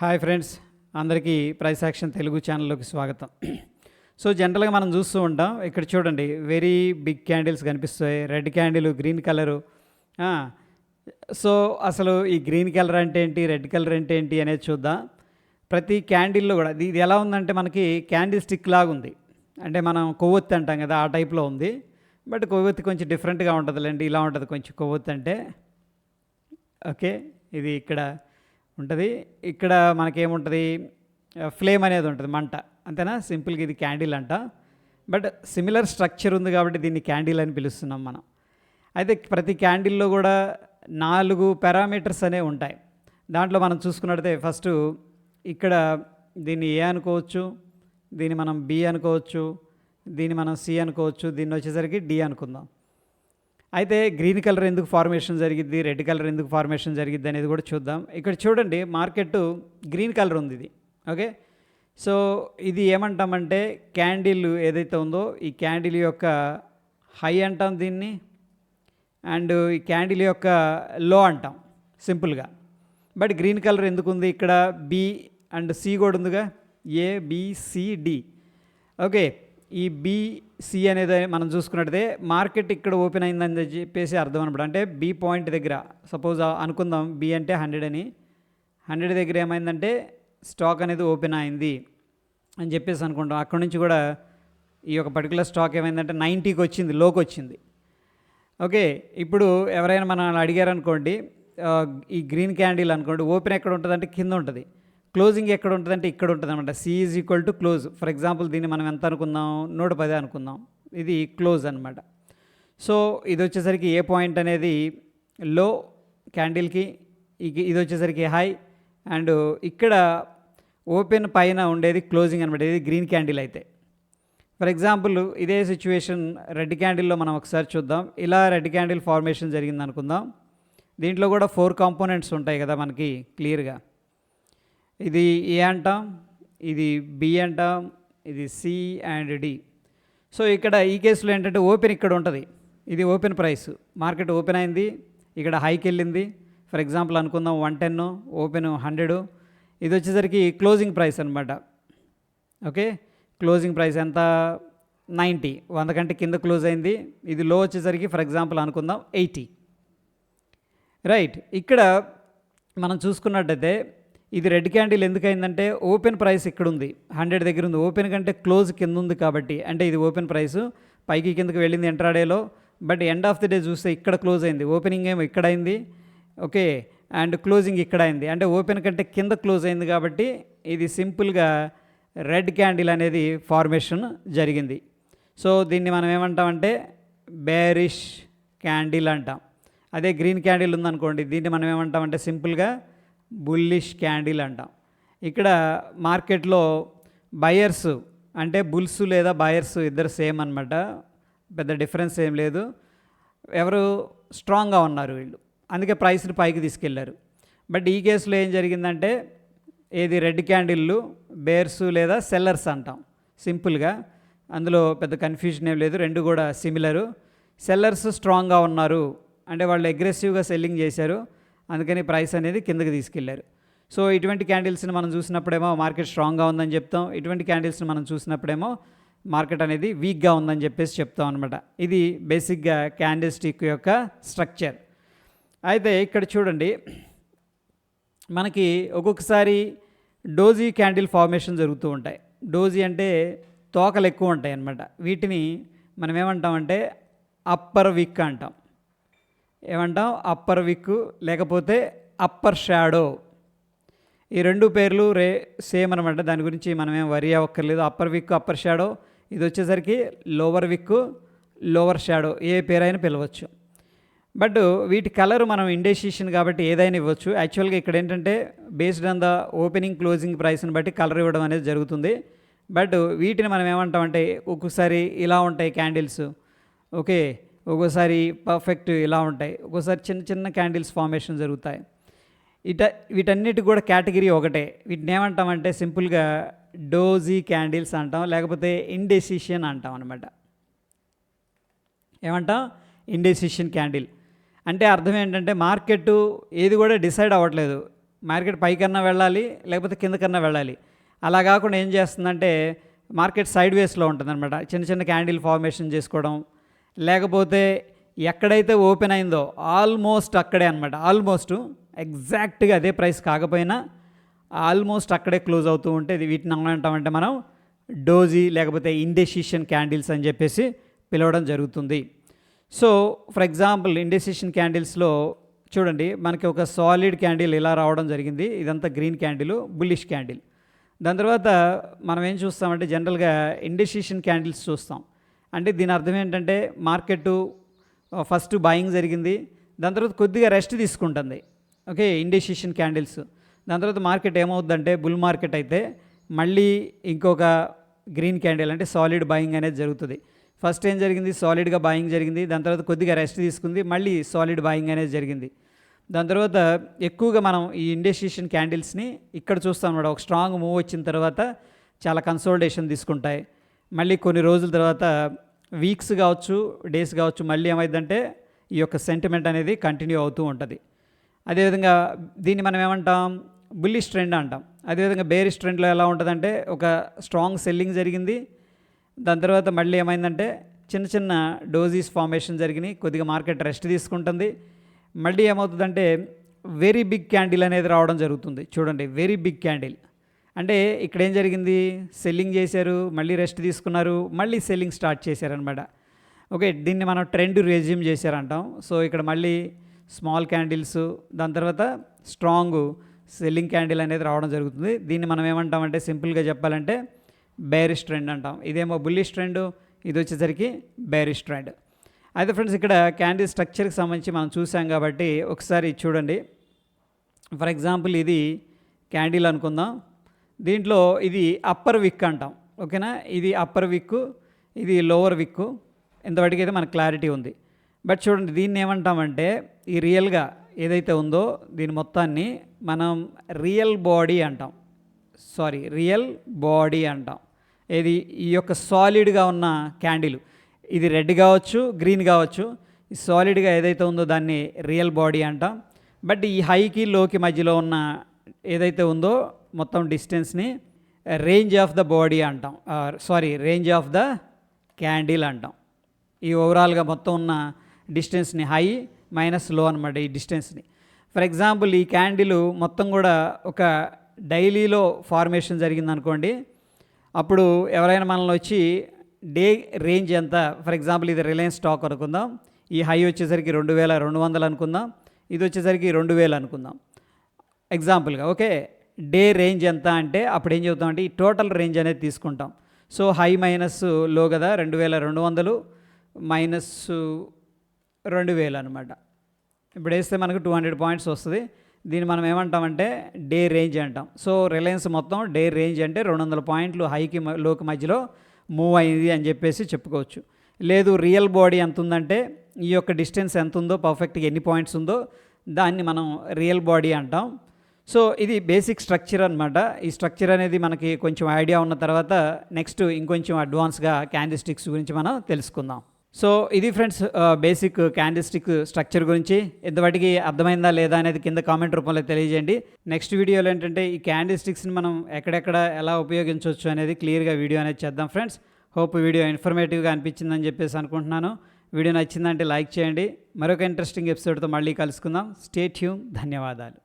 Hi friends అందరికీ price action Telugu ఛానల్లోకి స్వాగతం. సో జనరల్గా మనం చూస్తూ ఉంటాం ఇక్కడ చూడండి వెరీ బిగ్ క్యాండిల్స్ కనిపిస్తాయి red candle green colour. So అసలు ఈ గ్రీన్ కలర్ అంటే ఏంటి రెడ్ కలర్ అంటే ఏంటి అనేది చూద్దాం. ప్రతి క్యాండిల్లో కూడా ఇది ఇది ఎలా ఉందంటే మనకి క్యాండిల్ స్టిక్ లాగా ఉంది. అంటే మనం కొవ్వొత్తి అంటాం కదా ఆ టైప్లో ఉంది. బట్ కొవ్వొత్తి కొంచెం డిఫరెంట్గా ఉంటుందిలేండి ఇలా ఉంటుంది కొంచెం కొవ్వొత్తి అంటే. ఓకే ఇది ఇక్కడ ఉంటుంది. ఇక్కడ మనకేముంటుంది? ఫ్లేమ్ అనేది ఉంటుంది మంట. అంతేనా? సింపుల్గా ఇది క్యాండిల్ అంట. బట్ సిమిలర్ స్ట్రక్చర్ ఉంది కాబట్టి దీన్ని క్యాండిల్ అని పిలుస్తున్నాం మనం. అయితే ప్రతి క్యాండిల్లో కూడా నాలుగు పారామీటర్స్ అనేవి ఉంటాయి. దాంట్లో మనం చూసుకున్నట్టయితే ఫస్ట్ ఇక్కడ దీన్ని ఏ అనుకోవచ్చు దీన్ని మనం బి అనుకోవచ్చు దీన్ని మనం సి అనుకోవచ్చు దీన్ని వచ్చేసరికి డి అనుకుందాం. అయితే గ్రీన్ కలర్ ఎందుకు ఫార్మేషన్ జరిగిద్ది రెడ్ కలర్ ఎందుకు ఫార్మేషన్ జరిగింది అనేది కూడా చూద్దాం. ఇక్కడ చూడండి మార్కెట్ గ్రీన్ కలర్ ఉంది ఇది. ఓకే? సో ఇది ఏమంటామంటే క్యాండిల్ ఏదైతే ఉందో ఈ క్యాండిల్ యొక్క హై అంటాం దీన్ని అండ్ ఈ క్యాండిల్ యొక్క లో అంటాం సింపుల్గా. బట్ గ్రీన్ కలర్ ఎందుకు ఉంది ఇక్కడ? బి అండ్ సి కూడా ఉందిగా? A BCD okay? ఈ బిసి అనేది మనం చూసుకున్నట్టే మార్కెట్ ఇక్కడ ఓపెన్ అయిందని చెప్పేసి అర్థం అనమాట. అంటే బి పాయింట్ దగ్గర సపోజ్ అనుకుందాం బి అంటే హండ్రెడ్ అని. హండ్రెడ్ దగ్గర ఏమైందంటే స్టాక్ అనేది ఓపెన్ అయింది అని చెప్పేసి అనుకుంటాం. అక్కడ నుంచి కూడా ఈ యొక్క పర్టికులర్ స్టాక్ ఏమైందంటే నైంటీకి వచ్చింది లోకి వచ్చింది. ఓకే ఇప్పుడు ఎవరైనా మనం అడిగారనుకోండి ఈ గ్రీన్ క్యాండిల్ అనుకోండి ఓపెన్ ఎక్కడ ఉంటుందంటే కింద ఉంటుంది. క్లోజింగ్ ఎక్కడ ఉంటుందంటే ఇక్కడ ఉంటుంది అనమాట C is equal to close for example దీన్ని మనం ఎంత అనుకుందాం? నూట పది అనుకుందాం. ఇది క్లోజ్ అనమాట సో ఇది వచ్చేసరికి ఏ పాయింట్ అనేది? లో క్యాండిల్కి ఇది వచ్చేసరికి హై అండ్ ఇక్కడ ఓపెన్ పైన ఉండేది క్లోజింగ్ అనమాట ఇది గ్రీన్ క్యాండిల్ అయితే. ఫర్ ఎగ్జాంపుల్ ఇదే సిచ్యువేషన్ రెడ్ క్యాండిల్లో మనం ఒకసారి చూద్దాం. ఇలా రెడ్ క్యాండిల్ ఫార్మేషన్ జరిగింది అనుకుందాం దీంట్లో కూడా ఫోర్ కాంపోనెంట్స్ ఉంటాయి కదా మనకి క్లియర్గా ఇది ఏ అంటాం? ఇది బి అంటాం ఇది సి అండ్ డి. సో ఇక్కడ ఈ కేసులో ఏంటంటే ఓపెన్ ఇక్కడ ఉంటుంది. ఇది ఓపెన్ ప్రైస్. మార్కెట్ ఓపెన్ అయింది. ఇక్కడ హైకి వెళ్ళింది. ఫర్ ఎగ్జాంపుల్ అనుకుందాం వన్ టెన్ ఓపెన్ హండ్రెడ్. ఇది వచ్చేసరికి క్లోజింగ్ ప్రైస్ అనమాట ఓకే? క్లోజింగ్ ప్రైస్ ఎంత? నైంటీ. వంద కంటే కింద క్లోజ్ అయింది. ఇది లో వచ్చేసరికి ఫర్ ఎగ్జాంపుల్ అనుకుందాం ఎయిటీ. రైట్. ఇక్కడ మనం చూసుకున్నట్టయితే ఇది రెడ్ క్యాండిల్ ఎందుకైందంటే ఓపెన్ ప్రైస్ ఇక్కడ ఉంది హండ్రెడ్ దగ్గర ఉంది ఓపెన్ కంటే క్లోజ్ కింద ఉంది కాబట్టి అంటే ఇది ఓపెన్ ప్రైస్. పైకి కిందకి వెళ్ళింది ఎంట్రాడేలో. But end of the day చూస్తే ఇక్కడ క్లోజ్ అయింది. ఓపెనింగ్ ఏమో ఇక్కడ అయింది. ఓకే. అండ్ క్లోజింగ్ ఇక్కడ అయింది. అంటే ఓపెన్ కంటే కింద క్లోజ్ అయింది కాబట్టి ఇది సింపుల్గా రెడ్ క్యాండిల్ అనేది ఫార్మేషన్ జరిగింది. సో దీన్ని మనం ఏమంటామంటే బేరిష్ క్యాండిల్ అంటాం. అదే గ్రీన్ క్యాండిల్ ఉందనుకోండి దీన్ని మనం ఏమంటామంటే సింపుల్గా బుల్లిష్ క్యాండిల్ అంటాం. ఇక్కడ మార్కెట్లో బయర్స్ అంటే బుల్స్ లేదా బయర్స్ ఇద్దరు సేమ్ అనమాట పెద్ద డిఫరెన్స్ ఏం లేదు. ఎవరు స్ట్రాంగ్గా ఉన్నారు వీళ్ళు. అందుకే ప్రైస్ని పైకి తీసుకెళ్ళారు. బట్ ఈ కేసులో ఏం జరిగిందంటే ఏది రెడ్ క్యాండిల్లు బేర్స్ లేదా సెల్లర్స్ అంటాం. సింపుల్గా. అందులో పెద్ద కన్ఫ్యూజన్ ఏం లేదు. రెండు కూడా సిమిలరు. సెల్లర్స్ స్ట్రాంగ్గా ఉన్నారు. అంటే వాళ్ళు అగ్రెసివ్గా సెల్లింగ్ చేశారు. అందుకని ప్రైస్ అనేది కిందకి తీసుకెళ్ళారు. సో ఇటువంటి క్యాండిల్స్ని మనం చూసినప్పుడేమో మార్కెట్ స్ట్రాంగ్గా ఉందని చెప్తాం. ఇటువంటి క్యాండిల్స్ని మనం చూసినప్పుడేమో మార్కెట్ అనేది వీక్గా ఉందని చెప్పేసి చెప్తాం అనమాట ఇది బేసిక్గా క్యాండిల్ స్టిక్ యొక్క స్ట్రక్చర్. అయితే ఇక్కడ చూడండి మనకి ఒక్కొక్కసారి డోజీ క్యాండిల్ ఫార్మేషన్ జరుగుతూ ఉంటాయి. డోజీ అంటే తోకలు ఎక్కువ ఉంటాయి అన్నమాట వీటిని మనం ఏమంటామంటే అప్పర్ విక్ అంటాం. ఏమంటాం? అప్పర్ విక్ లేకపోతే అప్పర్ షాడో ఈ రెండు పేర్లు రే సేమ్ అనమాట దాని గురించి మనం ఏం వరి అవ్వక్కర్లేదు. అప్పర్ విక్ అప్పర్ షాడో ఇది వచ్చేసరికి లోవర్ విక్ లోవర్ షాడో ఏ పేరైనా పిలవచ్చు. బట్ వీటి కలర్ మనం ఇండెసిషన్ కాబట్టి ఏదైనా ఇవ్వచ్చు. యాక్చువల్గా ఇక్కడ ఏంటంటే based on the opening closing ప్రైస్ని బట్టి కలర్ ఇవ్వడం అనేది జరుగుతుంది. బట్ వీటిని మనం ఏమంటామంటే ఒక్కొక్కసారి ఇలా ఉంటాయి క్యాండిల్స్ ఓకే ఒక్కోసారి పర్ఫెక్ట్ ఇలా ఉంటాయి. ఒక్కోసారి చిన్న చిన్న క్యాండిల్స్ ఫార్మేషన్ జరుగుతాయి. ఇట వీటన్నిటి కూడా కేటగిరీ ఒకటే. వీటిని ఏమంటామంటే సింపుల్గా డోజీ క్యాండిల్స్ అంటాం లేకపోతే ఇండెసిషన్ అంటాం అనమాట ఏమంటాం? ఇండెసిషన్ క్యాండిల్ అంటే అర్థం ఏంటంటే మార్కెట్ ఏది కూడా డిసైడ్ అవ్వట్లేదు. మార్కెట్ పైకన్నా వెళ్ళాలి లేకపోతే కిందకన్నా వెళ్ళాలి. అలా కాకుండా ఏం చేస్తుందంటే మార్కెట్ సైడ్ వేస్లో ఉంటుందన్నమాట. చిన్న చిన్న క్యాండిల్ ఫార్మేషన్ చేసుకోవడం లేకపోతే ఎక్కడైతే ఓపెన్ అయిందో ఆల్మోస్ట్ అక్కడే అనమాట ఆల్మోస్ట్ ఎగ్జాక్ట్గా అదే ప్రైస్ కాకపోయినా ఆల్మోస్ట్ అక్కడే క్లోజ్ అవుతూ ఉంటే వీటిని ఏమంటామంటే మనం డోజీ లేకపోతే ఇండెసిషన్ క్యాండిల్స్ అని చెప్పేసి పిలవడం జరుగుతుంది. సో ఫర్ ఎగ్జాంపుల్ ఇండెసిషన్ క్యాండిల్స్లో చూడండి మనకి ఒక సాలిడ్ క్యాండిల్ ఇలా రావడం జరిగింది. ఇదంతా గ్రీన్ క్యాండిల్ బుల్లిష్ క్యాండిల్. దాని తర్వాత మనం ఏం చూస్తామంటే జనరల్గా ఇండెసిషన్ క్యాండిల్స్ చూస్తాం. అంటే దీని అర్థం ఏంటంటే మార్కెట్ ఫస్ట్ బాయింగ్ జరిగింది. దాని తర్వాత కొద్దిగా రెస్ట్ తీసుకుంటుంది. ఓకే ఇండెసిషన్ క్యాండిల్స్ దాని తర్వాత మార్కెట్ ఏమవుద్దంటే బుల్ మార్కెట్ అయితే మళ్ళీ ఇంకొక గ్రీన్ క్యాండిల్ అంటే సాలిడ్ బాయింగ్ అనేది జరుగుతుంది. ఫస్ట్ ఏం జరిగింది? సాలిడ్గా బాయింగ్ జరిగింది. దాని తర్వాత కొద్దిగా రెస్ట్ తీసుకుంది. మళ్ళీ సాలిడ్ బాయింగ్ అనేది జరిగింది. దాని తర్వాత ఎక్కువగా మనం ఈ ఇండెసిషన్ క్యాండిల్స్ని ఇక్కడ చూస్తాం అన్నమాట. ఒక స్ట్రాంగ్ మూవ్ వచ్చిన తర్వాత చాలా కన్సోల్టేషన్ తీసుకుంటాయి. మళ్ళీ కొన్ని రోజుల తర్వాత వీక్స్ కావచ్చు డేస్ కావచ్చు మళ్ళీ ఏమైందంటే ఈ యొక్క సెంటిమెంట్ అనేది కంటిన్యూ అవుతూ ఉంటుంది. అదేవిధంగా దీన్ని మనం ఏమంటాం? బుల్లిష్ ట్రెండ్ అంటాం. అదేవిధంగా బేరిష్ ట్రెండ్లో ఎలా ఉంటుందంటే ఒక స్ట్రాంగ్ సెల్లింగ్ జరిగింది. దాని తర్వాత మళ్ళీ ఏమైందంటే చిన్న చిన్న డోజీస్ ఫార్మేషన్ జరిగినాయి. కొద్దిగా మార్కెట్ రెస్ట్ తీసుకుంటుంది. మళ్ళీ ఏమవుతుందంటే వెరీ బిగ్ క్యాండిల్ అనేది రావడం జరుగుతుంది. చూడండి వెరీ బిగ్ క్యాండిల్ అంటే ఇక్కడ ఏం జరిగింది? సెల్లింగ్ చేశారు మళ్ళీ రెస్ట్ తీసుకున్నారు మళ్ళీ సెల్లింగ్ స్టార్ట్ చేశారనమాట ఓకే దీన్ని మనం ట్రెండ్ రెజ్యూమ్ చేశారంటాం. సో ఇక్కడ మళ్ళీ స్మాల్ క్యాండిల్స్ దాని తర్వాత స్ట్రాంగ్ సెల్లింగ్ క్యాండిల్ అనేది రావడం జరుగుతుంది. దీన్ని మనం ఏమంటామంటే సింపుల్గా చెప్పాలంటే బేరిష్ ట్రెండ్ అంటాం. ఇదేమో బుల్లిష్ ట్రెండ్ ఇది వచ్చేసరికి బేరిష్ ట్రెండ్. అయితే ఫ్రెండ్స్ ఇక్కడ క్యాండిల్ స్ట్రక్చర్కి సంబంధించి మనం చూసాం కాబట్టి ఒకసారి చూడండి. ఫర్ ఎగ్జాంపుల్ ఇది క్యాండిల్ అనుకుందాం. దీంట్లో ఇది అప్పర్ విక్ అంటాం. ఓకేనా? ఇది అప్పర్ విక్ ఇది లోవర్ విక్ ఇంతవరకు అయితే మనకు క్లారిటీ ఉంది. బట్ చూడండి దీన్ని ఏమంటామంటే ఈ రియల్గా ఏదైతే ఉందో దీని మొత్తాన్ని మనం రియల్ బాడీ అంటాం. సారీ రియల్ బాడీ అంటాం. ఇది ఈ యొక్క సాలిడ్గా ఉన్న క్యాండిల్ ఇది రెడ్ కావచ్చు గ్రీన్ కావచ్చు. ఈ సాలిడ్గా ఏదైతే ఉందో దాన్ని రియల్ బాడీ అంటాం. బట్ ఈ హైకి లోకి మధ్యలో ఉన్న ఏదైతే ఉందో మొత్తం డిస్టెన్స్ని రేంజ్ ఆఫ్ ద బాడీ అంటాం. Sorry range of the candle అంటాం. ఈ ఓవరాల్గా మొత్తం ఉన్న డిస్టెన్స్ని హై మైనస్లో అనమాట ఈ డిస్టెన్స్ని. ఫర్ ఎగ్జాంపుల్ ఈ క్యాండిల్ మొత్తం కూడా ఒక డైలీలో ఫార్మేషన్ జరిగింది అనుకోండి అప్పుడు ఎవరైనా మనల్ని వచ్చి డే రేంజ్ ఎంత? ఫర్ ఎగ్జాంపుల్ ఇది రిలయన్స్ స్టాక్ అనుకుందాం ఈ హై వచ్చేసరికి రెండు వేల రెండు వందలు అనుకుందాం ఇది వచ్చేసరికి రెండు వేలు అనుకుందాం. ఎగ్జాంపుల్గా ఓకే? డే రేంజ్ ఎంత అంటే అప్పుడు ఏం చెబుతామంటే ఈ టోటల్ రేంజ్ అనేది తీసుకుంటాం. సో హై మైనస్లో కదా రెండు వేల రెండు వందలు మైనస్ రెండు వేలు అనమాట ఇప్పుడు వేస్తే మనకు టూ హండ్రెడ్ పాయింట్స్ వస్తుంది. దీన్ని మనం ఏమంటామంటే డే రేంజ్ అంటాం. సో రిలయన్స్ మొత్తం డే రేంజ్ అంటే రెండు వందల పాయింట్లు హైకి లోకి మధ్యలో మూవ్ అయింది అని చెప్పేసి చెప్పుకోవచ్చు. లేదు రియల్ బాడీ ఎంత ఉందంటే ఈ యొక్క డిస్టెన్స్ ఎంత ఉందో పర్ఫెక్ట్గా ఎన్ని పాయింట్స్ ఉందో దాన్ని మనం రియల్ బాడీ అంటాం. సో ఇది బేసిక్ స్ట్రక్చర్ అనమాట ఈ స్ట్రక్చర్ అనేది మనకి కొంచెం ఐడియా ఉన్న తర్వాత నెక్స్ట్ ఇంకొంచెం అడ్వాన్స్గా క్యాండిస్టిక్స్ గురించి మనం తెలుసుకుందాం. సో ఇది ఫ్రెండ్స్ బేసిక్ క్యాండిస్టిక్ స్ట్రక్చర్ గురించి. ఇంతవాటికి అర్థమైందా లేదా అనేది కింద కామెంట్ రూపంలో తెలియజేయండి. నెక్స్ట్ వీడియోలో ఏంటంటే ఈ క్యాండిస్టిక్స్ని మనం ఎక్కడెక్కడ ఎలా ఉపయోగించవచ్చు అనేది క్లియర్గా వీడియో అనేది చేద్దాం ఫ్రెండ్స్ హోప్ వీడియో ఇన్ఫర్మేటివ్గా అనిపించిందని చెప్పేసి అనుకుంటున్నాను. వీడియో నచ్చిందంటే లైక్ చేయండి. మరొక ఇంట్రెస్టింగ్ ఎపిసోడ్తో మళ్ళీ కలుసుకుందాం. స్టేట్ హ్యూమ్ ధన్యవాదాలు.